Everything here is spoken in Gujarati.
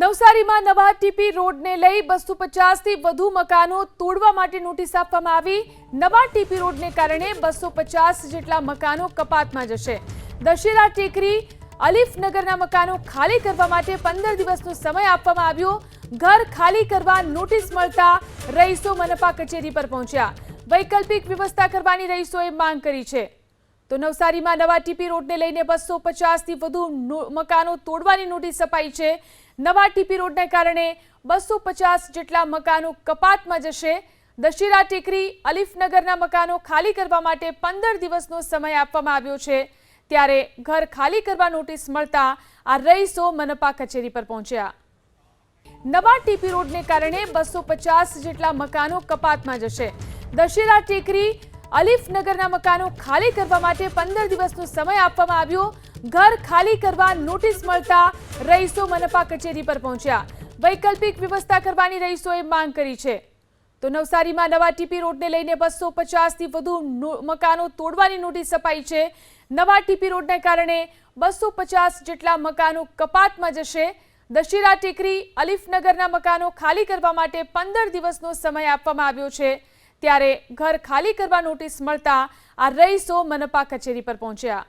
નવસારીમાં નવા ટીપી રોડને લઈ બસો પચાસથી વધુ મકાનો તોડવા માટે નોટિસ આપવામાં આવી. નવા ટીપી રોડને કારણે બસો પચાસ જેટલા મકાનો કપાતમાં જશે. દશેરા ટેકરી અલીફનગરના મકાનો ખાલી કરવા માટે પંદર દિવસનો સમય આપવામાં આવ્યો. ઘર ખાલી કરવા નોટિસ મળતા રહીશો મનપા કચેરી પર પહોંચ્યા. વૈકલ્પિક વ્યવસ્થા કરવાની રહીશોએ માંગ કરી છે. તો નવસારીમાં નવા ટીપી રોડને લઈને બસો પચાસથી વધુ મકાનો તોડવાની નોટિસ અપાઈ છે. નવા ટીપી રોડને કારણે બસો પચાસ જેટલા મકાનો કપાતમાં જશે. દશેરા ટેકરી અલીફનગરના મકાનો ખાલી કરવા માટે પંદર દિવસનો સમય આપવામાં આવ્યો છે. ત્યારે ઘર ખાલી કરવા નોટિસ મળતા આ રહીશો મનપા કચેરી પર પહોંચ્યા. નવા ટીપી રોડને કારણે બસો પચાસ જેટલા મકાનો કપાતમાં જશે. દશેરા ટેકરી અલીફનગરના મકાનો ખાલી કરવા માટે પંદર દિવસનો સમય આપવામાં આવ્યો. ઘર ખાલી કરવા નોટિસ મળતા રહીશો મનપા કચેરી પર પહોંચ્યા. વૈકલ્પિક વ્યવસ્થા કરવાની રહીશોએ માંગ કરી છે. તો નવસારીમાં નવા ટીપી રોડને લઈને બસો પચાસથી વધુ મકાનો તોડવાની નોટિસ અપાઈ છે. નવા ટીપી રોડને કારણે બસો પચાસ જેટલા મકાનો કપાતમાં જશે. દશેરા ટેકરી અલીફનગરના મકાનો ખાલી કરવા માટે પંદર દિવસનો સમય આપવામાં આવ્યો છે. ત્યારે ઘર ખાલી કરવા નોટિસ મળતા આ રહીશો મનપા કચેરી પર પહોંચ્યા.